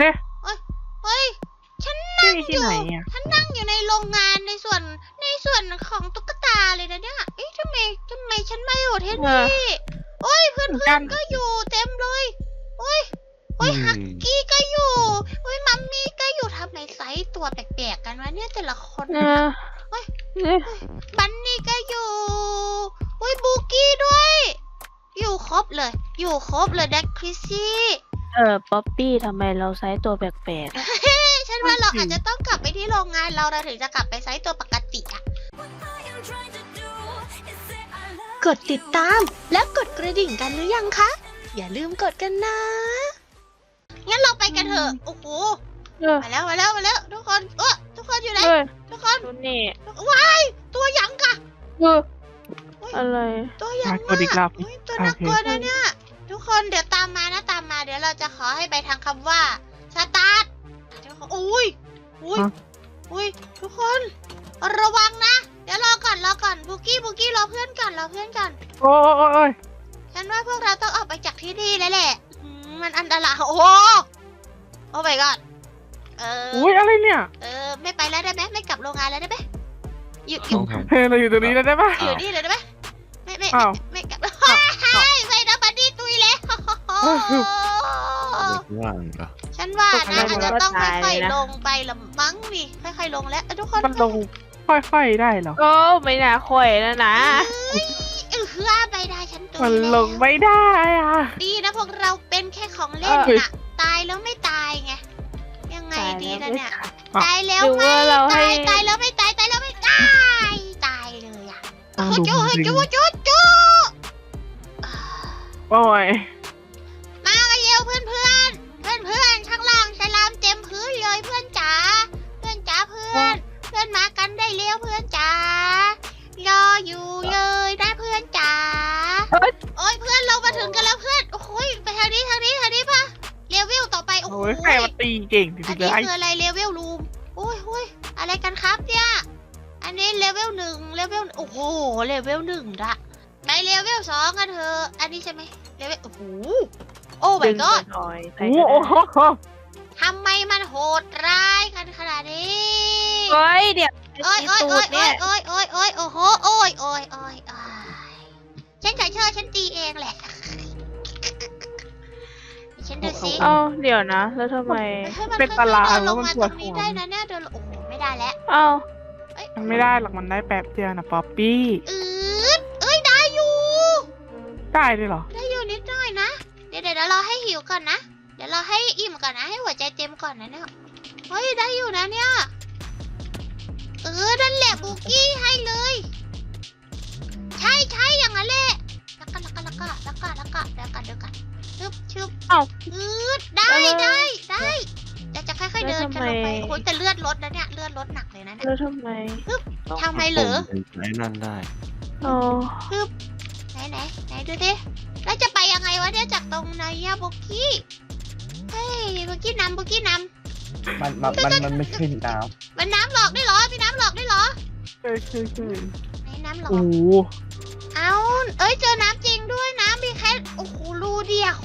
เอ๊ะเฮ้ย ฉันที่นั่งอที่ยู่ ไหนอะฉันนั่งอยู่ในโรงงานในส่วนในส่วนของตุ๊กตาเลยนะเนี่ย เอ๊ะทำไมทำไมฉันไม่อยู่ที่เอนี่อโอ้ยเพื่อนเหมือนเพื่กัอนนก็อยู่เต็มเลยโอ้ยโอ้ยอืม ฮักกี้ก็อยู่โอ้ยมัมมี่ก็อยู่ทำไมไซส์ตัวแปลกๆกันวะเนี่ยแต่ละคน เออเฮ้ย เอ๊ะบันนี่ก็อยู่โอ้ยบูกี้ด้วย อยู่ครบเลย อยู่ครบเลยแดกคริสซี่ เออป๊อปปี้ทำไมเราไซส์ตัวแปลกฉันว่าเราอาจจะต้องกลับไปที่โรงงานเราเราถึงจะกลับไปไซส์ตัวปกติอะกดติดตามและกดกระดิ่งกันหรือยังคะ อย่าลืมกดกันนะ งั้นเราไปกันเถอะ โอ้โห ๆเออมาแล้วมาแล้วมาแล้ว ทุกคนเออทุกคนอยู่ไหนเอ้ยทุกคนดูนี่ว้ายตัวหยังกะ เอออุ๊ยอะไร ตัวหยังน่ากลัวอีกรอบอุ๊ยตัวน่ากลัวนะเนี่ยทุก คนเดี๋ยวตามมานะตามมา เดี๋ยวเราจะขอให้ไปทางคำว่าสตาร์ททุกคนอุ้ยอุ้ยฮะอุ้ยทุกคนระวังนะ เดี๋ยวรอก่อนรอก่อนบุกี้บุกี้รอเพื่อนก่อนรอเพื่อนก่อนโอ้ยโอ้ยโอ้ยฉันว่าพวกเราต้องออกไปจากที่นี่แล้วแหละอืมมันอันตรายโอ้โหโอ้ my god เอออุ้ยอะไรเนี่ยเออไม่ไปแล้วได้ไหมไม่กลับโรงงานแล้วได้ไหมอยู่อยู่ต้องทเฮ้ยเราอยู่ตรงนี้แล้วได้ปะอยู่นี่เลยได้ไหมไม่ไม่อ้าวไม่ไม่กลับเฮ้ยใส่น้ำบันดี้ตุ ยแล้วว่างเหรอฉันว่านะอาจจะต้องค่อยๆลงไปละมั้งนี่ค่อยๆลงแล้วทุกคนมันลงค่อยๆได้เหรอโอ้ไม่น่าค่อยนะนะเอ้ยเออคือไปได้ฉันตุยมันลงไม่ได้อะดีนะพวกเราเป็นแค่ของเล่นน่ะตายแล้วไม่ตายไงยังไงดีนะเนี่ยตายแล้วไม่ตายตายแล้วไม่ตายตายแล้วไม่ตายตายเลยอะต้องโอ้โหจริงจูจูจูอ่า โอ้ยมากันเร็วเพื่อนเพื่อนเพื่อนเพื่อนๆข้างล่างฉลามเต็มพื้นเลยเพื่อนจ๋าเพื่อนจ๋าเพื่อน เพื่อนมากันได้เร็วเพื่อนจ๋ารออยู่เลยนะเพื่อนจ๋าเอ้ยโอ้ยเพื่อนเรามาถึงกันแล้วเพื่อนโอ้ยไปทางนี้ทางนี้ทางนี้ปะเลเวลต่อไปโอ้โอ้ยยใครมาตีเก่งจอัรินงๆเลนี้ยคืออะไรเลเวลรูมโอ้ยโอ้ยอะไรกันครับเนี่ยอันนี้เลเวลหนึ่งเลเวลโอ้โหเลเวลหนึ่งละไปเลเวลสองกันเถอะอันนี้ใช่ไหมเลเวลโอ้โหโอ้ดึ my ง god หน่อยไปโอ้ก็โหได้ทำไมมันโหดร้ายกันขนาดนี้เฮ้ยเดี๋ยวโอ้ยตีโอ้ยตูโอ้ดยเนี่โอ้ยยโอ้ยโอ้ยโอ้โหโอ้ยโอ้ยโอ้ยโอ้ยฉันจะเชื่อฉันตีเองแหละฉันดูสิ เอ้าเดี๋ยวนะ แล้วทำไมเฮ้ยมันเป็นค่อยๆตารางเดินลแล้วงมันมาปตวรดงหันี้วได้นะเนี่ยเดินโอ้โหไม่ได้แล้วเอ้าเอ้ยมันไม่ได้หรอกมันได้แป๊บเดียวนะป๊อปปี้ อืดเอ้ยได้อยู่ ได้เลยเหรอ ได้ หิวก่อนนะ เดี๋ยวเราให้อิ่มก่อนนะ ให้หัวใจเต็มก่อนนะเนี่ย เฮ้ยได้อยู่นะเนี่ย เออนั่นแหละบุกี้ให้เลย ใช่ใช่อย่างนั้นแหละแล้วก็แล้วก็แล้วก็แล้วก็แล้วก็แล้วก็เดี๋ยวกันชึบชึบเอ้า อืดได้ได้ได้จะจะค่อยๆเดินกันลงไป แล้วทำไม โอ้ยแต่เลือดลดนะเนี่ย เลือดลดหนักเลยนะเนี่ย แล้วทำไมทำไมเหรอไอ้นั่นได้โอ้ไหนไหนไหนดูดิ วจะไปยังไงวะเนี่ยจากตรงไหนอะบุกี้ เฮ้ยบุกี้นำบุกี้นมันมันมันมันไม่ขึ้นน้ำมันน้ำหลอกได้เหรอมีน้ำหลอกได้เหรอใช่ใช่ใช่ไหนน้ำหลอก โอ้โหเอาเอ้ยเจอน้ำจริงด้วยน้ำมีแค่โอ้โหรูเดียว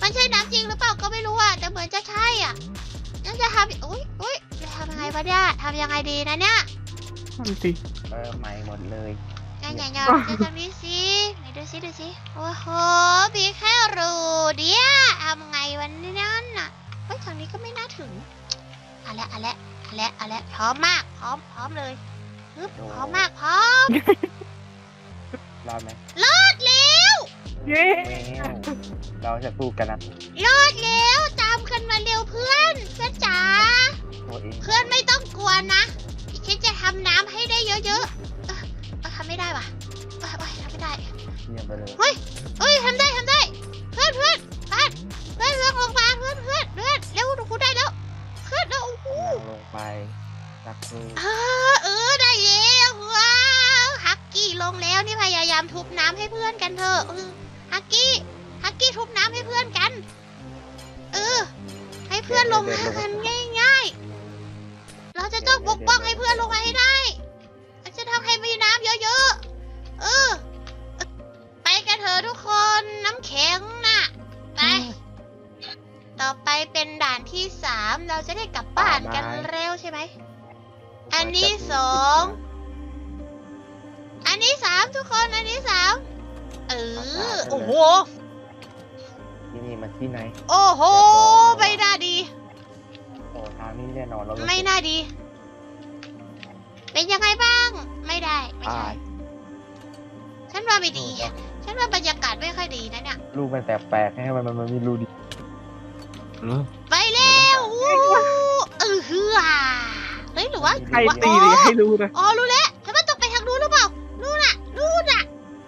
มันใช่น้ำจริงหรือเปล่าก็ไม่รู้อะแต่เหมือนจะใช่อะงั้นจะทำอุ้ยอุ้ยจะทำยังไงวะเนี่ยทำยังไงดีนะเนี่ยนั่นสิำเออใหม่หมดเลยงั้น อย่าอย่าเดี๋ยวทางนี้สิไหนดูสิดูสิโอ้โหมีแค่รูเดียวทำไงวันนี้นั่นน่ะเฮ้ยทางนี้ก็ไม่น่าถึงเอะไรอะไรอะไรอะไรพร้อมมากพร้อมพร้อมเลยฮึบพร้อมมากพร้อมรอดไหมรอดแล้วเย้แมวเราจะสู้กันนะรอดแล้วตามกันมาเร็วเพื่อนเพื่อนจ๋าตัวเองเพื่อนไม่ต้องกลัวนะฉันจะทำน้ำให้ได้เยอะๆเออเออทำ ไม่ได้ว่ะเออเออทำไม่ได้เยี่ยมไปเลยเอ้ยทำได้ทำได้ เพื่อนเพื่อนเพื่อนเพื่อนเพื่อนลงมาเพื่อนเพื่อนเพื่อนเร็วกูได้แล้ว เพื่อนแล้วโอ้โหนั่งลงไปรักสู้เออเออได้แล้วว้าวฮักกี้ลงแล้วนี่พยายามทุบน้ำให้เพื่อนกันเถอะเออฮักกี้ฮักกี้ทุบน้ำให้เพื่อนกัน เออ ให้เพื่อนลงมากันง่ายๆ เราจะต้องปกป้องให้เพื่อนลงมาให้ได้เรา ข็งน่ะ ไป ต่อไปเป็นด่านที่สามเราจะได้กลับบ้านกันเร็วใช่ไหม อันนี้สอง อันนี้สามทุกคน อันนี้สามเออ โอ้โห ที่นี่มันที่ไหน โอ้โห ไม่น่าดี โอ้ทางนี้แน่นอนเราไม่น่าดี เป็นยังไงบ้าง ไม่ได้ ไม่อ่าใช่ ฉันว่าไม่ดี ฉันว่าบรรยากาศไม่ค่อยดีนะเนี่ย รูปมันแปลกๆให้มันมันมันมีรูดีเหรอไปเร็วอู้เออฮืออะเฮ้ยหรือว่าใครตีเลยอย่าให้รู้นะ อ๋อรู้แล้วฉันว่าต้องไปทางนู้นหรือเปล่านู่นน่ะนู่นน่ะ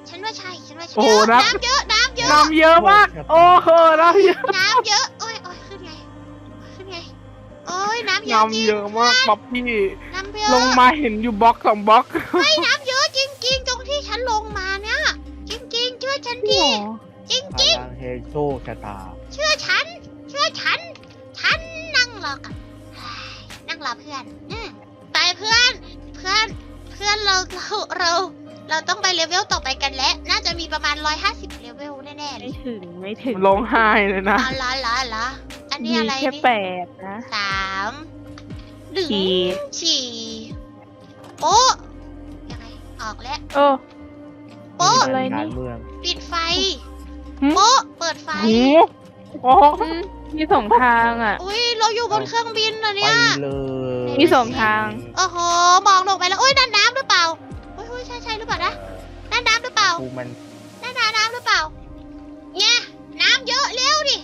ฉันว่าใช่ฉันว่าใช่โอ้โหเยอะน้ำ น้ำเยอะน้ำเยอะน้ำเยอะมาก โอ้โหน้ำเยอะน้ำเยอะโอ้ยโอ้ยขึ้นไงขึ้นไงโอ้ยน้ำเยอะจริน้ำงเยอะมากป๊อปปี้น้ำเยอะลงมาเห็นอยู่บล็อกสองบล็อก เฮ้ยน้ำ จริงพลังเฮโชคชะตาๆเชื่อฉัน เชื่อฉัน ฉันนั่งรอกับเฮ้ยนั่งรอเพื่อนอืมไปเพื่อน เพื่อน เพื่อนเราเราเรา เราต้องไปเลเวลต่อไปกันแล้ว น่าจะมีประมาณ150เลเวลแน่ๆเลไม่ยถึงไม่ถึงร้องไห้เลยนะอ๋อเหรอเหรอเหรออันนี้มีอะไรแค่นี่แปดนะสามหนึ่งสี่สี่โป๊ะยังไงออกแล้วโอ้ โป๊ะอะไรนี่ การเมืองปิดไฟหืมโป๊ะเปิดไฟโอ้โหโอ้โหอืมมีสองทางอะ อุ้ยเราอยู่บนเครื่องบินนะไปเนี่ย เลยมีสองทาง โอ้โห มองลงไปแล้วอุ้ยนั่นน้ำหรือเปล่าอุ้ยอุ้ยใช่ใช่หรือเปล่านะนั่นน้ำหรือเปล่า กูมันนั่นน้ำน้ำหรือเปล่า เนี่ยน้ำเยอะเร็วดิ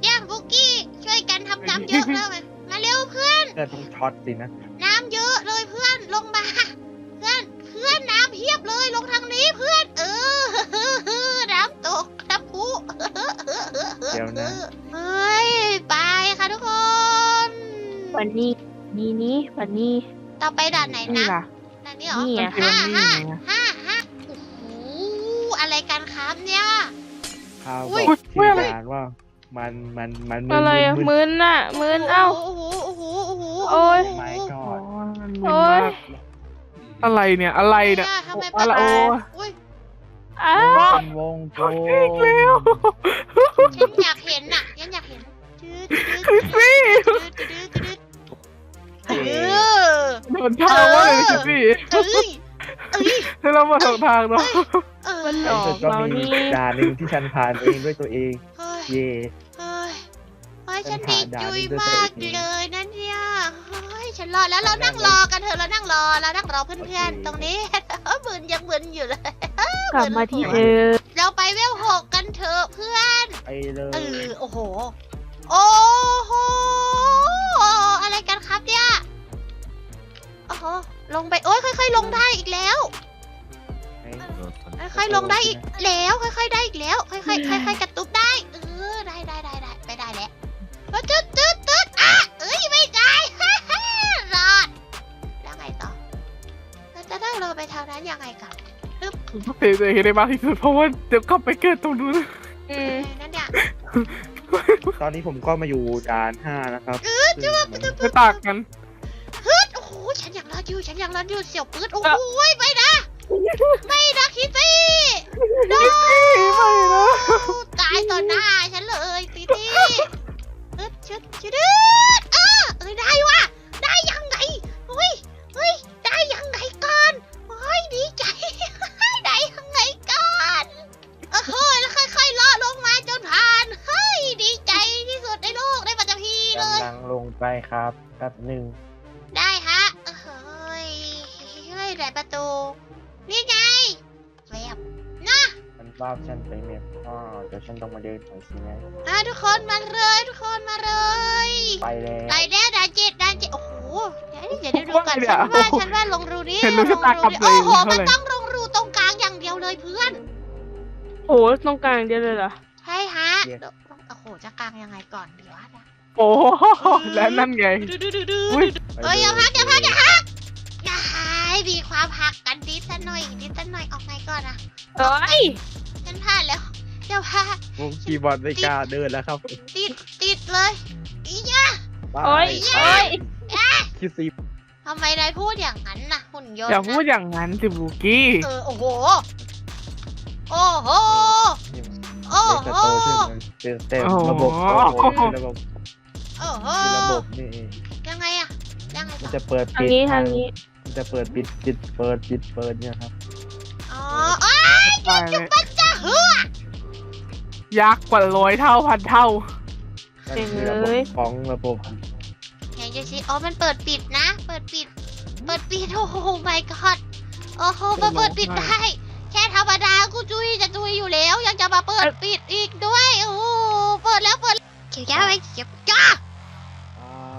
เนี่ยบุกกี้ช่วยกันทำน้ำเยอะแล้วมามาเร็วเพื่อน เกิดต้องช็อตสินะ น้ำเยอะเลยเพื่อนลงมา เพื่อนเพื่อนน้ำเพียบเลยลงทางนี้เพื่อน เออน้ำตกน้ำพุเดี๋ยวนะ เฮ้ยไปค่ะทุกคน วันนี้นี่นี่วันนี้ต่อไปด่านไหนนี่นะล่ะ ด่านนี้เหรอนี่อะคือวันนี้ไงห้าห้าโอ้โหอะไรกันครับเนี่ย ข้าวอุ๊บยอกอุ๊ทียมอะไรงานว่ามันมันมันอะไรอะมึนมึนอะมึนเอ้า โอ้โหโอ้โหโอ้โหโอ้ยไม่ก็โอ้ยมันมึนโอ้ยมาก อะไรเนี่ย อะไรเนี่ยเนี่ยทำไมโอ้อะไรปะโอ้ อุ้ยอ้าว เป็นวงกลมอีกแล้ว ฉันอยากเห็นน่ะฉันอยากเห็นจืดคริสซี่ จืดจืดจืดเออโดนทางว่าเลยคริสซี่เอ้ยเอ้ยให้เรามาสองทางเนาะ เออมันหลไอ้อกสุดก็เรามีนี่ด่านหนึ่งที่ฉันผ่านเองด้วยตัวเอง เฮ้ยเย่ เฮ้ยเฮ้ยฉันฉัดีนผ่านด่านจุยนี้ด้วยมากตัวเองเลยนั่นเนี่ยเฮ้ย ฉันรอแล้วเรานั่งรอกันเถอะเรานั่งรอเรานั่งรอเพื่อนๆ ตรงนี้มึนยังมึนอยู่เลยกลับมาที่เดิมเราไปเวลหกกันเถอะเพื่อนไปเลเอยอโอ้โห โอ้โหอะไรกันครับเนี่ยโอ้โหลงไปโอ้ยค่อย ๆ ลงได้อีกแล้วค่อยๆลงได้อีกแล้ว ค่อย ๆได้อีกแล้ว ค่อยๆค่อยๆกระ ตัวเองให้ได้มากที่สุดเพราะว่าเดี๋ยวกลับไปเกิดตรงนู้นอืมนั่นเนี่ยตอนนี้ผมก็มาอยู่ด่านห้านะครับซึ่งมันไม่ต่างกันโอ้โหฉันอยากรอดอยู่ฉันอยากรอดอยู่เสี่ยวปื๊ดโอ้โหไปนะไม่นะคิตตี้โนไม่นะตายต่อหน้าฉันเลยตีตี้เอ๊ดชึดชึดดเออเอ้ยได้ว่ะ ลยกำลังลงไปครับแป๊บหนึ่งได้ฮะเฮ้ยเฮ้ยไหนประตู นี่ไงแวบนะมันว่าฉันไปเมมอ๋อเดี๋ยวฉันต้องมาเดินหน่อยสินะอะทุกคนมาเลยทุกคนมาเลยไปแล้วไปแล้วดานเจ็ดดานเจ็ดโอ้โหเดี๋ยวเดี๋ยวดูก่อนฉันว่าฉันว่าลงรูนี้เห็นรู้ชะตากรรมตัวโอ้เองโหเท่ามันไหร่ต้องลงรูตรงกลางอย่างเดียวเลยเพื่อนโอ้ตรงกลางเดียวเลยเหรอ ใช่ฮะเดี๋ยวโอ้โหจะกลางยังไงก่อนดีวะเนี่ย โอ้โหและนั่นไง อุ๊ย เอ้ยอย่าพักอย่าพักอย่าพักอย่าหายมีความหักกันดิดสักหน่อยดิดสักหน่อยออกไงก่อนนะเอ้ยฉันพลาดแล้วเดี๋ยวพาผมคีย์บอร์ดไม่กล้าเดินแล้วครับติดติดเลยอียะไปโอ้ยโอ้ยคิดสิทำไมนายพูดอย่างนั้นน่ะหุ่นยนต์อย่าพูดอย่างนั้นสิบูกี้ เออโอ้โหโอ้โหโอ้โหเต็มเต็มระบบระบบระบบ โอ้โหมีระบบนี่ยังไงอะยังไงมันต่อจะเปิดทางปิดนี้ทางนี้มันจะเปิดปิดปิดเปิดปิดเปิดเนี่ยครับอ๋ออ้าวตายเลยมันจะเหือยักษ์กว่าร้อยเท่าพันเท่า นั่นคือระบบของระบบไหนจะสิอ๋อมันเปิดปิดนะ เปิดปิด เปิดปิดโอ้โห my god โอ้โหมาเปิดปิดได้ แค่ธรรมดากูจุยจะจุยอยู่แล้ว ยังจะมาเปิดปิดอีกด้วยโอ้โหเปิดแล้วเปิดเขียวจ้าไปเขียวจ้าต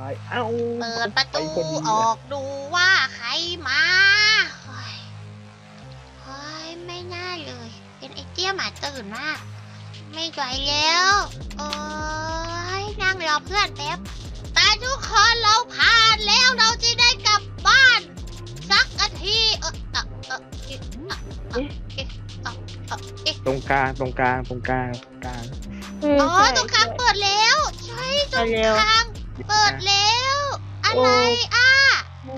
ายเอ้าเปิดประตูออกดูว่าใครมาเฮ้ยเฮ้ยไม่น่าเลย เป็นไอเตี้ยหมาตื่นมาก ไม่ไหวแล้วเอ้ยนั่งรอเพื่อนแป๊บแต่ทุกคนเราผ่านแล้วเราจะได้กลับบ้าน สักอาทีเออเออเออเออตรงกลางตรงกลางตรงกลางตรงกลางอ๋อตรงกลางเปิดแล้ว ใช่ตรงกลาง เปิดแล้ว อะไรอะ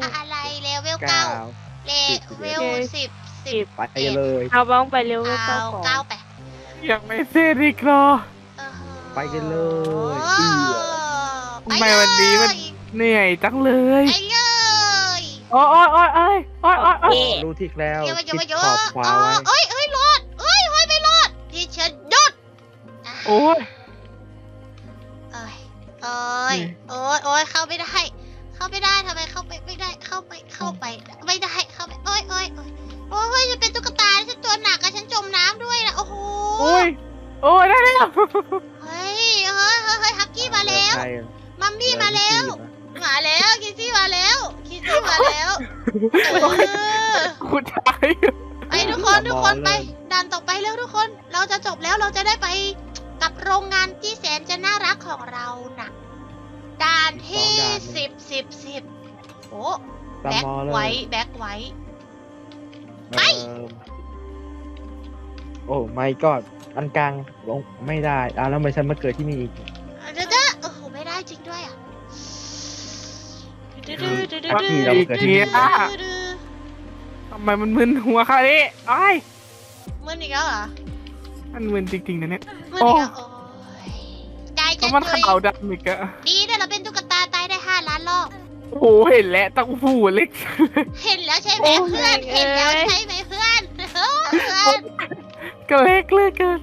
อะอะไรเลเวลเก้าเก้าเลเวลสิบสิบไปเลยเอาบ้องไปเร็วเก้าเก้าของเก้าไปยังไม่เสร็จอีกเหรอเออไปกันเลยโอ้เอื้อไปทำไมวันนี้มันเลยเหนื่อยจังเลยไปเลยโอ้ยโอ้ยโอ้ยโอ้ยโอ้ยโอ้ยโอ้ยรู้ทิกแล้วเยอะเยทิอะศเยขอะอบขวาอ๋อไว้เอ้ยเอ้ยรอดเอ้ยเฮ้ยไม่รอดพี่เชนยศอะโอ้ยเอ้ยเอ้ยโอ้ยโอ้ยเข้าไม่ได้ เข้าไม่ได้ทำไมเข้าไปไม่ได้ เข้าไป เข้าไป ไม่ได้ เข้าไปโอ้ยโอ้ยโอ้ยโอ้ยจะเป็นตุ๊กตาฉันตัวหนักอะฉันจมน้ำด้วยนะโอ้โหโอ้ยโอ้ยได้แล้วเฮ้ยเฮ้ยเฮ้ยเฮ้ยฮักกี้มาแล้วใครอะมัมมี่มาแล้ว มาแล้วคิซี่มาแล้วคิซี่มาแล้วเออคุณชายไปทุกคนทุกคนไปด่านต่อไปแล้วทุกคน เราจะจบแล้วเราจะได้ไปกับโรงงานที่แสนจะน่ารักของเราน่ะ ด่านที่สิบสิบสิบโอ้ตามแบ็คมอเลไว้ยแบ็คไว้เอิ่มโอ้ไม่ก็อันกลางลงไม่ได้อะแล้วทำไมฉันมาเกิดที่นี่อีกเดี๋ยวจะโอ้โหไม่ได้จริงด้วยอะพักที่เราเกิดที่เนี้นี่ยทำไมมันมึนหัวค่ะนี่ไอ้ายมึนอีกแล้วเหรอมันมึนจริงๆนะเนี่ย มึนอีกแล้วโอ้ย ใจเพจะราะมันจุยขาวดำอีกอะดีนะเราเป็นตุ๊กตาตายได้ห้าล้านรอบโอ้โหเห็นแล้วตั้งหูเล็กเห็นแล้วใช่ไหมเพื่อนเห็นแล้วใช่ไหมเพื่อนเพื่อนก็เล็กเหลยเกิน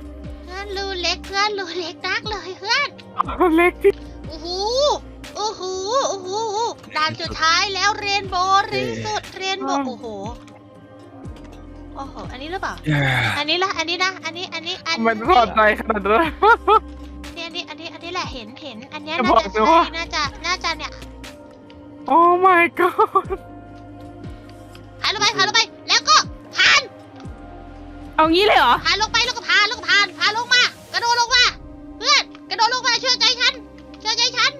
เพื่อนรูเล็กเพื่อนรูเล็กนักเลยเพื่อนเล็กที่โอ้โหโอ้โหโอ้โหด่านสุดท้ายแล้วเรนโบว์ริงสุดเรนโบว์โอ้โหโอ้โหอันนี้หรือเปล่า อันนี้ละอันนี้นะอันนี้อันนี้อันมันพอใจขนาดนั้นนี่อันนี้อันนี้อันนี้แหละเห็นเห็นอันเนี้ยจะน่าบอกจะเลยใช่ว่าน่าจะน่าจะเนี่ยโอ้ my god ผ่านลงไปผ่านลงไป แล้วก็ผ่านเอางี้เลยเหรอ ผ่านลงไปแล้วก็ผ่านแล้วก็ผ่านผ่านลงมากระโดดลงมาเพื่อนกระโดดลงมาเชื่อใจฉันเชื่อใจฉัน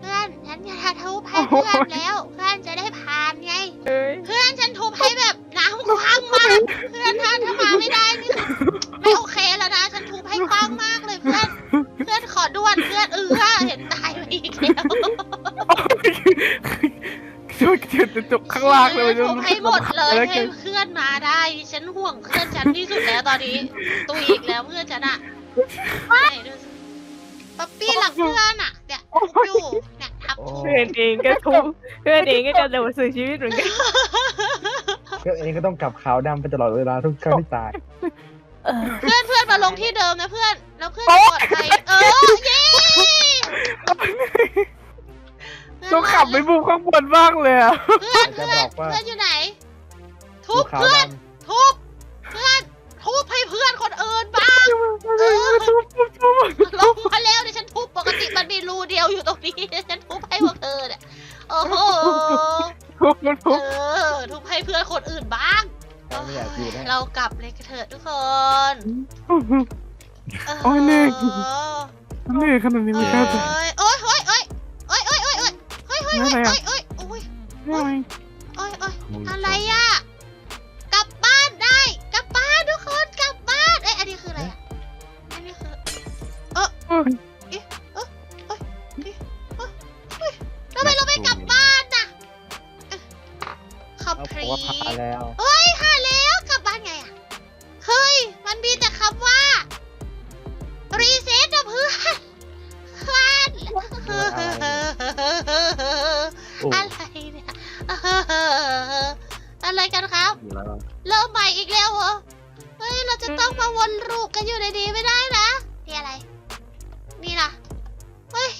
เพื่อนฉันจะทุบให้เพื่อนแล้วเพื่อนจะได้ผ่านไงเอ้ย เพื่อน ช่วยเขียนจบข้างล่างเลยทุบให้หมดเลยแล้วให้กันเพื่อนมาได้ฉันห่วงเพื่อนฉันที่สุดแล้วตอนนี้ตุยอีกแล้วเพื่อนฉันอะไหนดูสิป๊อปปี้หลักเพื่อนอะเนี่ยทุบอยู่เนี่ยทับทุบเพื่อนเองก็ทุบเพื่อนเองก็กระโดดสู่ชีวิตเหมือนกันเพื่อนเองก็ต้องกลับขาวดำไปตลอดเวลาทุกครั้งที่ตาย เพื่อนเพื่อนมาลงที่เดิมนะเพื่อน แล้วเพื่อนปลอดภัยเออเย้ เราขับไปบุกข้างบนบ้างเลยอะเพื่อนจะเพื่บอนอกว่าเพื่อนอยู่ไหน ทุภูบขาวเพื่อนดทุบเพื่อนทุบให้เพื่อนคนอื่นบ้าง เออ ทุบทุบทุบลงมาแล้วเดี๋ยวฉันทุบปกติมันมีรูเดียวอยู่ตรงนี้เดี๋ยวฉันทุบให้พวกเธอเนี่ยโอ้โหทุบทุเอบอทุบให้เพื่อนคนอื่นบ้างำเราไม่อยากอยู่นะเรากลับเลยกันเถิดทุกคนโอ้ยเหนื่อยเออเหนื่อยขนาดนี้ไม่กล้าจะ เอ้ยโอ้ยโอ้ยโอ้ย ยโอ้ยโอ้ยอะไรโอ้อะยโอ้ยโอ้ยไม่ไหวโอ้ยโอ้ยอะไรอะกลับบ้านได้ กลับบ้านทุกคน กลับบ้าน เอ้ย อันนี้คืออะไรอะอันนี้คือโอ้ย อะไรกันครับ อยู่แล้วเริ่มใหม่อีกแล้วเหรอ เฮ้ย เราจะต้องมาวนลูปกันอยู่ในนี้ไม่ได้นะนี่อะไร นี่ล่ะ เฮ้ย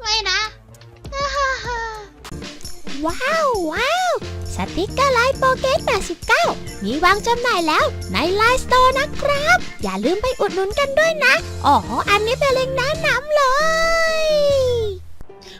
ไม่นะ ว้าวว้าวสติกเกอร์ไลน์โปเกต89 มีวางจำหน่ายแล้วในไลน์สโตร์นะครับ อย่าลืมไปอุดหนุนกันด้วยนะ อ๋อ อันนี้เป็นเล็งก์แนะนำเลย